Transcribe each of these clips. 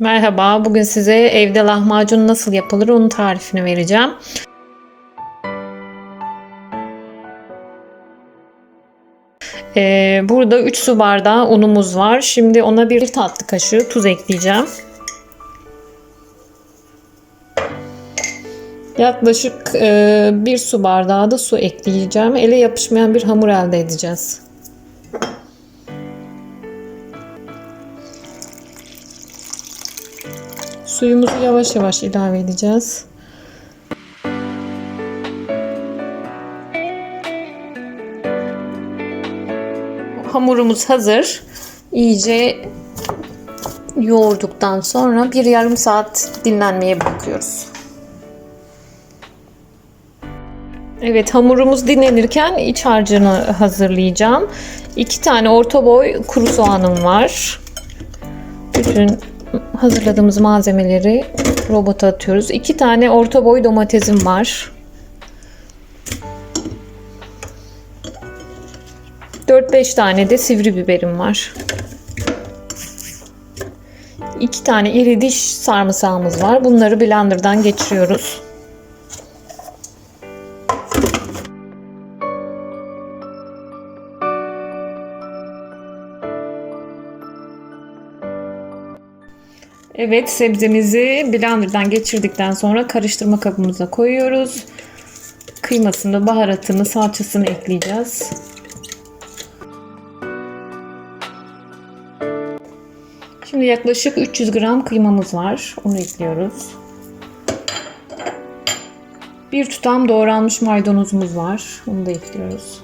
Merhaba, bugün size evde lahmacun nasıl yapılır onun tarifini vereceğim. Ee, burada 3 su bardağı unumuz var. Şimdi ona bir tatlı kaşığı tuz ekleyeceğim. Yaklaşık e, bir su bardağı da su ekleyeceğim. Ele yapışmayan bir hamur elde edeceğiz. Suyumuzu yavaş yavaş ilave edeceğiz. Hamurumuz hazır. İyice yoğurduktan sonra bir yarım saat dinlenmeye bırakıyoruz. Evet hamurumuz dinlenirken iç harcını hazırlayacağım. İki tane orta boy kuru soğanım var. Bütün hazırladığımız malzemeleri robota atıyoruz. İki tane orta boy domatesim var. 4-5 tane de sivri biberim var. İki tane iri diş sarımsağımız var. Bunları blenderdan geçiriyoruz. Evet sebzemizi blenderdan geçirdikten sonra karıştırma kabımıza koyuyoruz. Kıymasını, baharatını, salçasını ekleyeceğiz. Şimdi yaklaşık 300 gram kıymamız var. Onu ekliyoruz. Bir tutam doğranmış maydanozumuz var. Onu da ekliyoruz.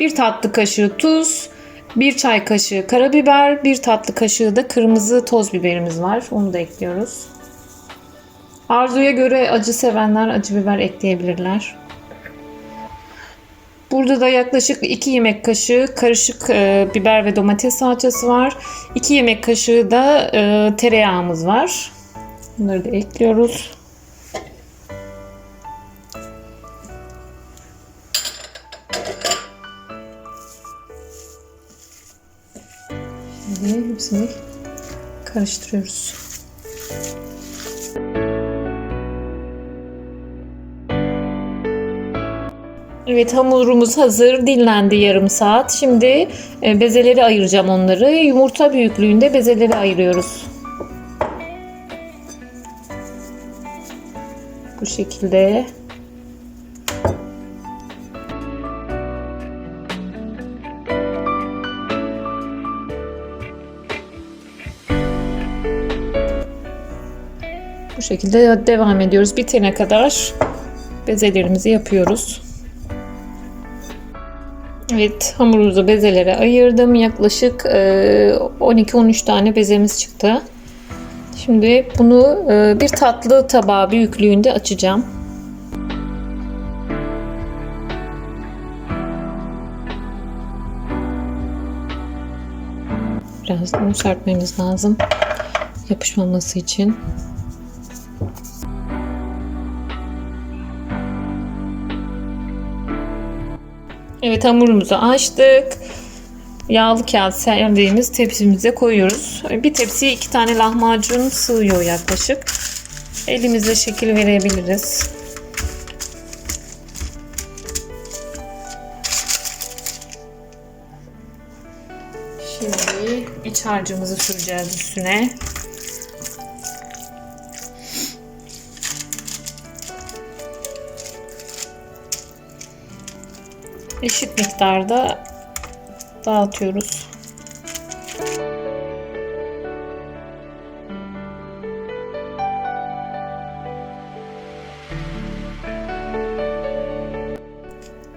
Bir tatlı kaşığı tuz, bir çay kaşığı karabiber, bir tatlı kaşığı da kırmızı toz biberimiz var. Onu da ekliyoruz. Arzuya göre acı sevenler acı biber ekleyebilirler. Burada da yaklaşık 2 yemek kaşığı karışık e, biber ve domates salçası var. 2 yemek kaşığı da e, tereyağımız var. Bunları da ekliyoruz. Şimdi hepsini karıştırıyoruz. Evet hamurumuz hazır. Dinlendi yarım saat. Şimdi e, bezeleri ayıracağım onları. Yumurta büyüklüğünde bezeleri ayırıyoruz. Bu şekilde. Bu şekilde devam ediyoruz. Bitene kadar bezelerimizi yapıyoruz. Evet hamurumuzu bezelere ayırdım. Yaklaşık 12-13 tane bezemiz çıktı. Şimdi bunu bir tatlı tabağı büyüklüğünde açacağım. Biraz bunu serpmemiz lazım. Yapışmaması için. Evet hamurumuzu açtık. Yağlı kağıt serdiğimiz tepsimize koyuyoruz. Bir tepsiye iki tane lahmacun sığıyor yaklaşık. Elimizle şekil verebiliriz. Şimdi iç harcımızı süreceğiz üstüne. Eşit miktarda dağıtıyoruz.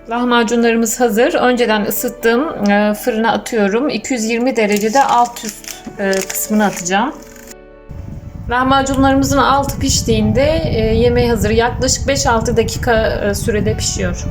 Lahmacunlarımız hazır. Önceden ısıttığım e, fırına atıyorum. 220 derecede alt üst e, kısmını atacağım. Lahmacunlarımızın altı piştiğinde e, yemeğe hazır. Yaklaşık 5-6 dakika sürede pişiyor.